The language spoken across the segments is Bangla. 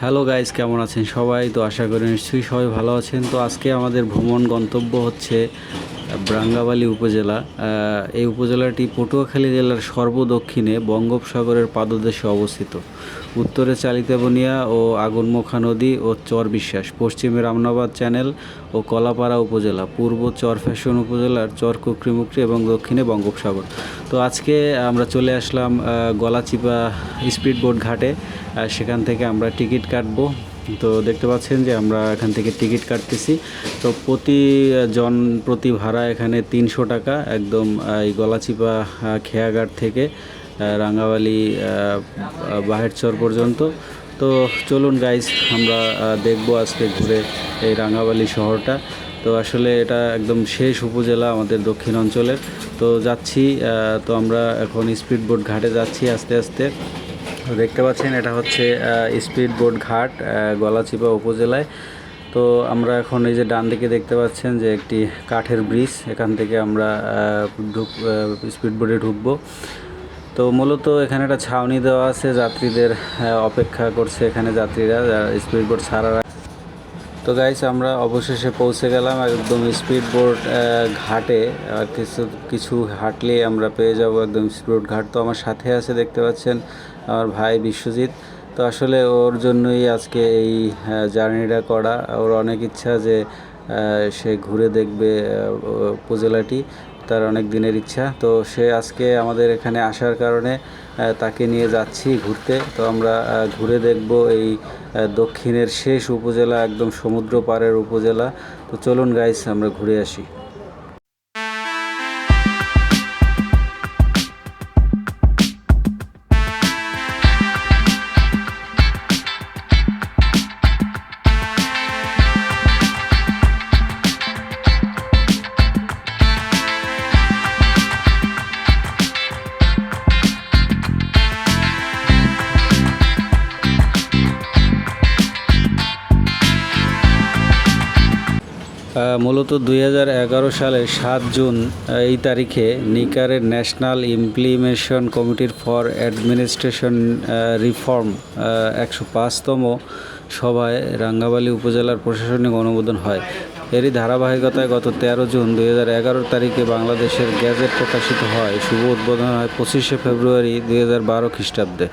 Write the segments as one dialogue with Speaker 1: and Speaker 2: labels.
Speaker 1: হ্যালো গাইজ কেমন আছেন সবাই? তো আশা করি নিশ্চয়ই সবাই ভালো আছেন। তো আজকে আমাদের ভ্রমণ গন্তব্য হচ্ছে ব্রাঙ্গাবালী উপজেলা এই উপজেলাটি পটুয়াখালী জেলার সর্বদক্ষিণে বঙ্গোপসাগরের পাদদেশে অবস্থিত। উত্তরে চালিতাবনিয়া ও আগুনমুখা নদী ও চর বিশ্বাস, পশ্চিমে রামনাবাদ চ্যানেল ও কলাপাড়া উপজেলা, পূর্ব চর ফ্যাশন উপজেলার চর কুকরিমুকরি এবং দক্ষিণে বঙ্গোপসাগর। তো আজকে আমরা চলে আসলাম গলাচিপা স্পিড বোট ঘাটে সেখান থেকে আমরা টিকিট কাটবো। তো দেখতে পাচ্ছেন যে আমরা এখান থেকে টিকিট কাটতেছি। তো প্রতি জন প্রতি ভাড়া এখানে তিনশো টাকা, একদম এই গলাচিপা খেয়াঘাট থেকে রাঙ্গাবালি বাহেরচর পর্যন্ত। তো চলুন গাইজ আমরা দেখব আজকে ঘুরে এই রাঙ্গাবালি শহরটা। তো আসলে এটা একদম শেষ উপজেলা আমাদের দক্ষিণ অঞ্চলের তো যাচ্ছি তো আমরা এখন স্পিড বোট ঘাটে যাচ্ছি আস্তে আস্তে। দেখতে পাচ্ছেন, এটা হচ্ছে স্পিড বোট ঘাট গলাচিপা উপজেলায়। তো আমরা এখন এই যে ডান দিকে দেখতে পাচ্ছেন যে একটি কাঠের ব্রিজ, এখান থেকে আমরা ঢুক স্পিড বোটে ঢুকবো। তো মূলত এখানে একটা ছাউনি দেওয়া আছে, যাত্রীদের অপেক্ষা করছে এখানে যাত্রীরা স্পিড বোট ছাড়ার তো গাইস আমরা অবশেষে পৌঁছে গেলাম একদম স্পিড বোট ঘাটে। কিছু কিছু হাঁটলেই আমরা পেয়ে যাব একদম স্পিড বোট ঘাট। তো আমার সাথে আছে দেখতে পাচ্ছেন আমার ভাই বিশ্বজিৎ। তো আসলে ওর জন্যই আজকে এই জার্নিটা করা। ওর অনেক ইচ্ছা যে সে ঘুরে দেখবে উপজেলাটি। তার অনেক দিনের ইচ্ছা। তো সে আজকে আমাদের এখানে আসার কারণে তাকে নিয়ে যাচ্ছি ঘুরতে। তো আমরা ঘুরে দেখব এই দক্ষিণের শেষ উপজেলা, একদম সমুদ্র পাড়ের উপজেলা। তো চলুন গাইস আমরা ঘুরে আসি। মূলত দুই সালের সাত জুন এই তারিখে নিকারের ন্যাশনাল ইমপ্লিমেশন কমিটির ফর অ্যাডমিনিস্ট্রেশন রিফর্ম একশো পাঁচতম সভায় রাঙ্গাবালি উপজেলার প্রশাসনিক অনুমোদন হয়। এরই ধারাবাহিকতায় গত তেরো জুন দুই হাজার এগারো তারিখে বাংলাদেশের গ্যাজেট প্রকাশিত হয়। শুভ উদ্বোধন হয় পঁচিশে ফেব্রুয়ারি দু হাজার বারো খ্রিস্টাব্দে।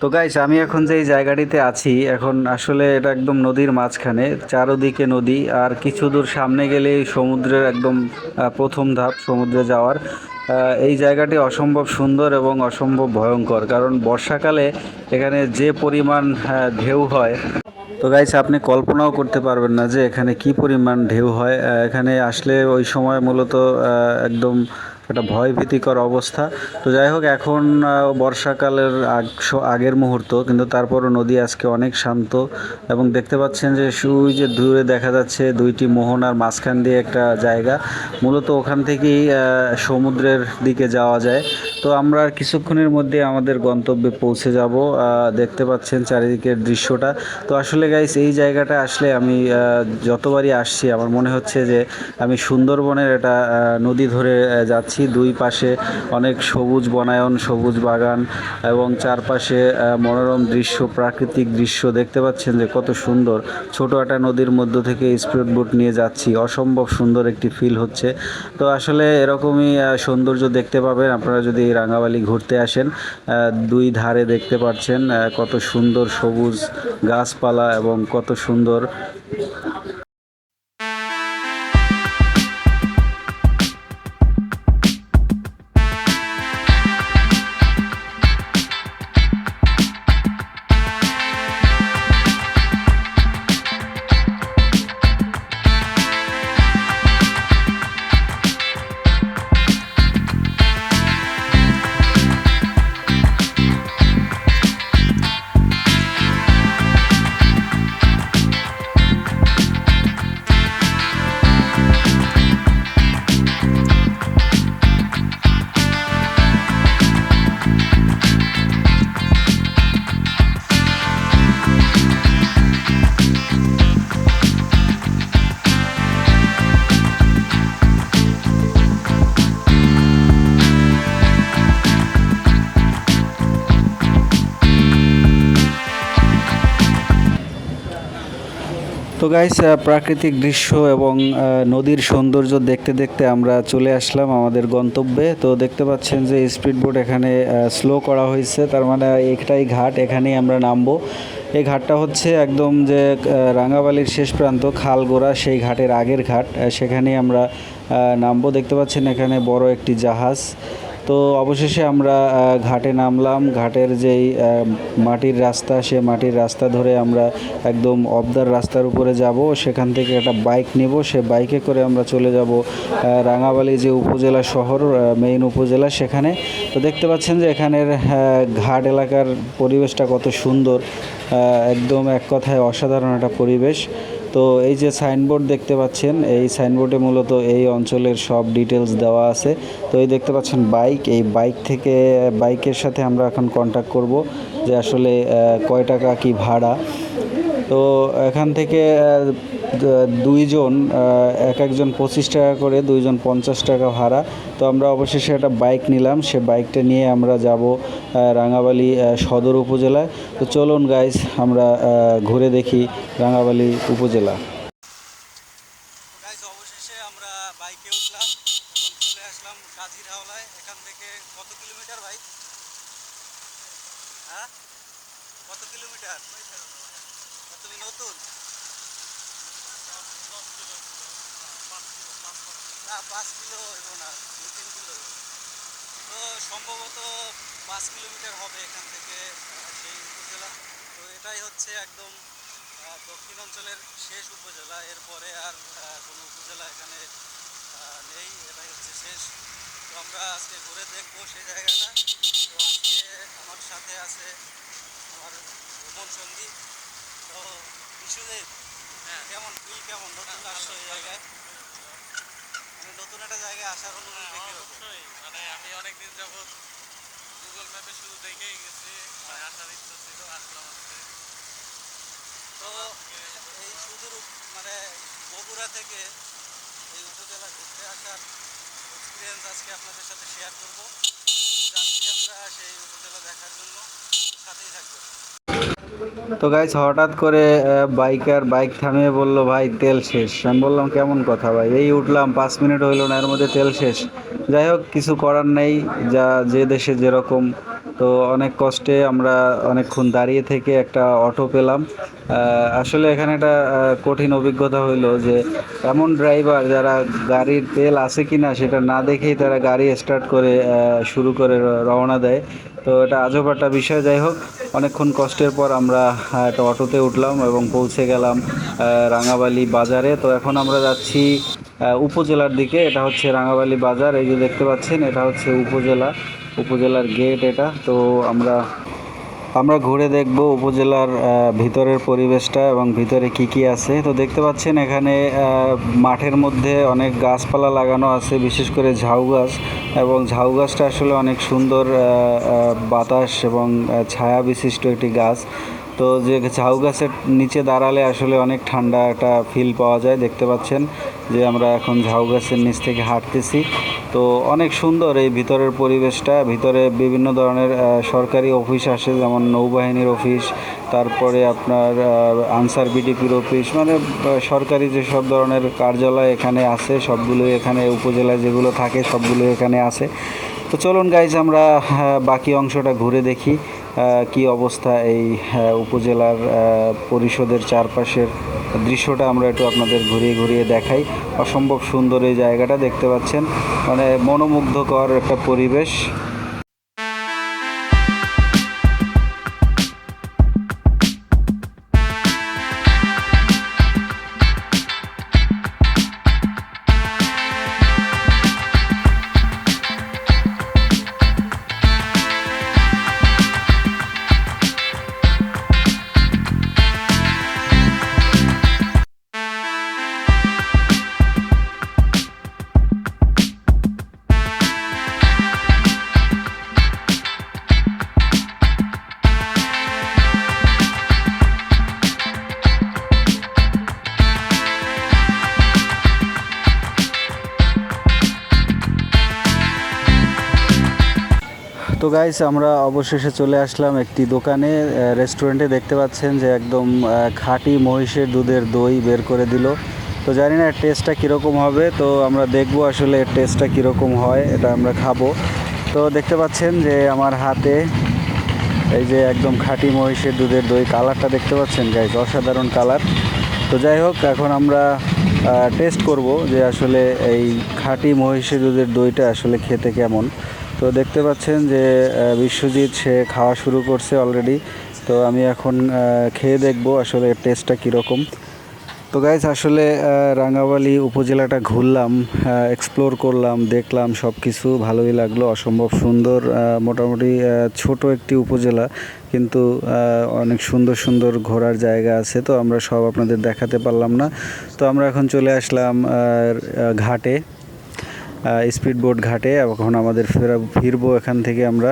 Speaker 1: তো গাইস আমি এখন যে জায়গাটিতে আছি, এখন আসলে এটা একদম নদীর মাঝখানে, চারোদিকে নদী, আর কিছু দূর সামনে গেলেই সমুদ্রের একদম প্রথম ধাপ, সমুদ্রে যাওয়ার। এই জায়গাটি অসম্ভব সুন্দর এবং অসম্ভব ভয়ঙ্কর, কারণ বর্ষাকালে এখানে যে পরিমাণ ঢেউ হয়, তো গাইস আপনি কল্পনাও করতে পারবেন না যে এখানে কি পরিমাণ ঢেউ হয়। এখানে আসলে ওই সময় মূলত একদম একটা ভয় ভীতিকর অবস্থা। তো যাই হোক, এখন বর্ষাকালের আগ আগের মুহূর্ত, কিন্তু তারপরও নদী আজকে অনেক শান্ত এবং দেখতে পাচ্ছেন যে ওই যে দূরে দেখা যাচ্ছে দুইটি মোহনার মাঝখান দিয়ে একটা জায়গা। মূলত ওখান থেকেই সমুদ্রের দিকে যাওয়া যায়। তো আমরা কিছুক্ষণের মধ্যে আমাদের গন্তব্যে পৌঁছে যাব। দেখতে পাচ্ছেন চারিদিকের দৃশ্যটা। তো আসলে গাইস এই জায়গাটা আসলে আমি যতবারই আসছি, আমার মনে হচ্ছে যে আমি সুন্দরবনের এটা নদী ধরে যাচ্ছি। যাচ্ছি দুই পাশে অনেক সবুজ বনায়ন, সবুজ বাগান এবং চারপাশে মনোরম দৃশ্য, প্রাকৃতিক দৃশ্য দেখতে পাচ্ছেন যে কত সুন্দর। ছোট একটা নদীর মধ্য থেকে স্পিড বোট নিয়ে যাচ্ছি। অসম্ভব সুন্দর একটি ফিল হচ্ছে। তো আসলে এরকমই সৌন্দর্য দেখতে পাবেন। আপনারা যদি রাঙাবালি ঘুরতে আসেন দুই ধারে দেখতে পাচ্ছেন কত সুন্দর সবুজ গাছপালা এবং কত সুন্দর গাইস প্রাকৃতিক দৃশ্য এবং নদীর সৌন্দর্য দেখতে দেখতে আমরা চলে আসলাম আমাদের গন্তব্যে। তো দেখতে পাচ্ছেন যে স্পিড বোট এখানে স্লো করা হয়েছে। তার মানে একটাই ঘাট, এখানেই আমরা নামবো। এই ঘাটটা হচ্ছে একদম যে রাঙাবালির শেষ প্রান্ত, খালগোড়া, সেই ঘাটের আগের ঘাট। সেখানেই আমরা নামবো। দেখতে পাচ্ছেন এখানে বড় একটি জাহাজ। তো অবশেষে আমরা ঘাটে নামলাম। ঘাটের যেই মাটির রাস্তা, সে মাটির রাস্তা ধরে আমরা একদম অবদার রাস্তার উপরে যাব। সেখান থেকে একটা বাইক নেব। সে বাইকে করে আমরা চলে যাব রাঙাবালি যে উপজেলা শহর মেইন উপজেলা সেখানে। তো দেখতে পাচ্ছেন যে এখানের ঘাট এলাকার পরিবেশটা কত সুন্দর। একদম এক কথায় অসাধারণ একটা পরিবেশ। তো এই যে সাইনবোর্ড দেখতে পাচ্ছেন, এই সাইনবোর্ডে মূলত এই অঞ্চলের সব ডিটেলস দেওয়া আছে। তো এই দেখতে পাচ্ছেন বাইক এই বাইক থেকে বাইকের সাথে আমরা এখন কন্ট্যাক্ট করব যে আসলে কয় টাকা কি ভাড়া। তো এখান থেকে দুইজন এক একজন পঁচিশ টাকা করে, দুইজন পঞ্চাশ টাকা ভাড়া। তো আমরা অবশেষে একটা বাইক নিলাম। সে বাইকটা নিয়ে আমরা যাব রাঙাবালি সদর উপজেলায়। তো চলুন গাইস আমরা ঘুরে দেখি রাঙাবালি উপজেলা। অবশেষে আমরা থেকে কত কিলোমিটার হ্যাঁ? কত কিলোমিটার? তুমি নতুন? না পাঁচ কিলো হইব না দু তিন কিলো তো সম্ভবত পাঁচ কিলোমিটার হবে এখান থেকে সেই উপজেলা। তো এটাই হচ্ছে একদম দক্ষিণ অঞ্চলের শেষ উপজেলা। এরপরে আর কোনো উপজেলা এখানে নেই। এটাই হচ্ছে শেষ। তো আমরা আজকে ঘুরে দেখব সেই জায়গাটা। তো আজকে আমার সাথে আছে আমার ভ্রমণ সঙ্গী। তো বিশ্বজিৎ কেমন? ফিল কেমন? নতুন আসছো এই জায়গায়? নতুন একটা জায়গায় আসার অনুভূতি
Speaker 2: হ্যাঁ? অবশ্যই। মানে আমি অনেকদিন যাবত গুগল ম্যাপে শুধু দেখেই গেছি মানে আসার ইচ্ছা ছিল আসলাম আজকে
Speaker 1: তো এই সুদূর মানে বগুড়া থেকে এই উপজেলা ঘুরতে আসার এক্সপিরিয়েন্স আজকে আপনাদের সাথে শেয়ার করব। যাচ্ছি আমরা সেই উপজেলা দেখার জন্য। সাথেই থাকবেন। তো গাইস হঠাৎ করে বাইকার বাইক থামিয়ে বলল, ভাই, তেল শেষ। আমি বললাম, কেমন কথা ভাই? এই উঠলাম, পাঁচ মিনিট হইল না, এর মধ্যে তেল শেষ। যাই হোক, কিছু করার নেই, যা, যে দেশে যেরকম। তো অনেক কষ্টে আমরা অনেকক্ষণ দাঁড়িয়ে থেকে একটা অটো পেলাম। আসলে এখানে একটা কঠিন অভিজ্ঞতা হইল যে, এমন ড্রাইভার যারা গাড়ির তেল আছে কি না সেটা না দেখেই তারা গাড়ি স্টার্ট করে শুরু করে রওনা দেয়। তো এটা আজব একটা বিষয়, যাই হোক, অনেকক্ষণ কষ্টের পর আমরা একটা অটোতে উঠলাম এবং পৌঁছে গেলাম রাঙাবালি বাজারে। তো এখন আমরা যাচ্ছি উপজেলার দিকে। এটা হচ্ছে রাঙাবালি বাজার, এই যে দেখতে পাচ্ছেন, এটা হচ্ছে উপজেলা। উপজেলার গেট এটা। তো আমরা আমরা ঘুরে দেখব উপজেলার ভিতরের পরিবেশটা এবং ভিতরে কি কি আছে। তো দেখতে পাচ্ছেন এখানে মাঠের মধ্যে অনেক গাছপালা লাগানো আছে, বিশেষ করে ঝাউ গাছ। এবং ঝাউ গাছটা আসলে অনেক সুন্দর বাতাস এবং ছায়া বিশিষ্ট একটি গাছ। তো যে ঝাউ গাছের নিচে দাঁড়ালে আসলে অনেক ঠান্ডা একটা ফিল পাওয়া যায়, দেখতে পাচ্ছেন যে আমরা এখন ঝাউ গাছের নিচ থেকে হাঁটতেছি। তো অনেক সুন্দর এই ভিতরের পরিবেশটা। ভিতরে বিভিন্ন ধরনের সরকারি অফিস আসে, যেমন নৌবাহিনীর অফিস, তারপরে আপনার আনসার বিডিপির অফিস মানে সরকারি যেসব ধরনের কার্যালয় এখানে আছে, সবগুলো এখানে, উপজেলায় যেগুলো থাকে, সবগুলো এখানে আছে। তো চলুন গাইজ আমরা বাকি অংশটা ঘুরে দেখি কি অবস্থা এই উপজেলার পরিষদের চারপাশের দৃশ্যটা আমরা একটু আপনাদের ঘুরিয়ে ঘুরিয়ে দেখাই। অসম্ভব সুন্দর এই জায়গাটা দেখতে পাচ্ছেন। মানে মনোমুগ্ধকর একটা পরিবেশ। তো গাইস আমরা অবশেষে চলে আসলাম একটি দোকানে রেস্টুরেন্টে দেখতে পাচ্ছেন যে একদম খাঁটি মহিষের দুধের দই বের করে দিল। তো জানি না টেস্টটা কীরকম হবে, তো আমরা দেখব আসলে এর টেস্টটা কীরকম হয়, এটা আমরা খাব। তো দেখতে পাচ্ছেন যে আমার হাতে এই যে একদম খাঁটি মহিষের দুধের দই কালারটা দেখতে পাচ্ছেন গাইস অসাধারণ কালার তো যাই হোক, এখন আমরা টেস্ট করব যে আসলে এই খাঁটি মহিষের দুধের দইটা আসলে খেতে কেমন। তো দেখতে পাচ্ছেন যে বিশ্বজিৎ সে খাওয়া শুরু করছে অলরেডি তো আমি এখন খেয়ে দেখব আসলে টেস্টটা কীরকম। তো গাইজ আসলে রাঙ্গাবালি উপজেলাটা ঘুরলাম এক্সপ্লোর করলাম, দেখলাম সব কিছু ভালোই লাগল, অসম্ভব সুন্দর মোটামুটি ছোট একটি উপজেলা, কিন্তু অনেক সুন্দর সুন্দর ঘোরার জায়গা আছে, তো আমরা সব আপনাদের দেখাতে পারলাম না। তো আমরা এখন চলে আসলাম ঘাটে। স্পিড বোট ঘাটে এখন আমাদের ফেরা ফিরবো এখান থেকে আমরা।